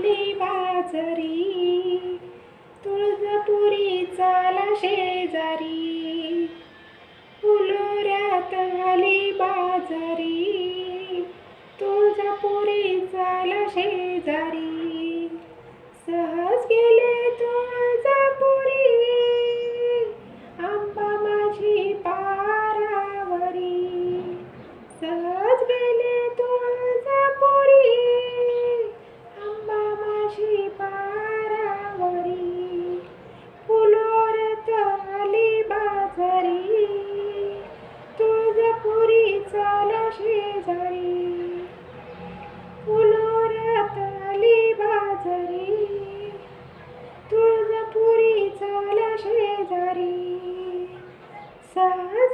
आली बाजरी तुळजापुरी चाला शेजारी. फुलोऱ्यात आली बाजारी तुळजापुरी चाला शेजारी. う。